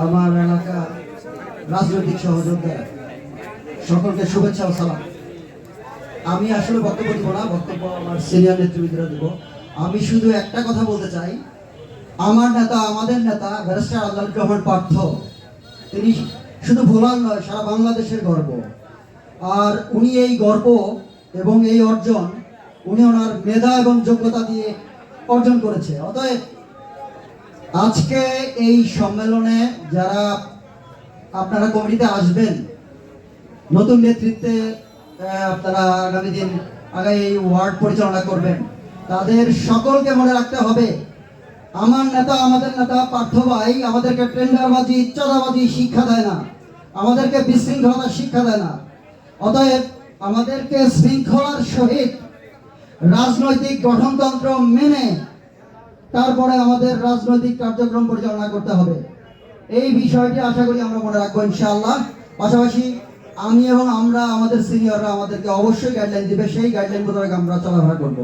আমার এলাকার রাজনৈতিক সহযোদ্ধা সকলকে শুভেচ্ছা ও সালাম। আমি আসলে বক্তব্য দিব না, বক্তব্য আমার সিনিয়র নেতৃবৃন্দরা দিব। আমি শুধু একটা কথা বলতে চাই। আমার নেতা, আমাদের নেতা, ব্যারিস্টার আল্লাহ রহমান পার্থ, তিনি শুধু ভোলার নয়, সারা বাংলাদেশের গর্ব। আর উনি এই গর্ব এবং এই অর্জন, উনি ওনার মেধা এবং যোগ্যতা দিয়ে অর্জন করেছে। অতএব আজকে এই সম্মেলনে যারা আপনারা কমিটিতে আসবেন, নতুন নেতৃত্বে আপনারা আগামী দিন আগামী ওয়ার্ড পরিচালনা করবেন, তাদের সকলকে মনে রাখতে হবে, আমার নেতা, আমাদের নেতা পার্থ ভাই আমাদেরকে টেন্ডারবাজি চাঁদাবাজি শিক্ষা দেয় না, আমাদেরকে বিশৃঙ্খলতা শিক্ষা দেয় না, অতএব আমাদেরকে শৃঙ্খলার সহিত রাজনৈতিক গঠনতন্ত্র মেনে তারপরে আমাদের রাজনৈতিক কার্যক্রম পরিচালনা করতে হবে। এই বিষয়টি আশা করি আমরা মনে রাখব ইনশাআল্লাহ। পাশাপাশি আমি এবং আমরা, আমাদের সিনিয়ররা আমাদেরকে অবশ্যই গাইডলাইন দিবে। সেই গাইডলাইন মোতাবেক আমরা চলাফেরা করব।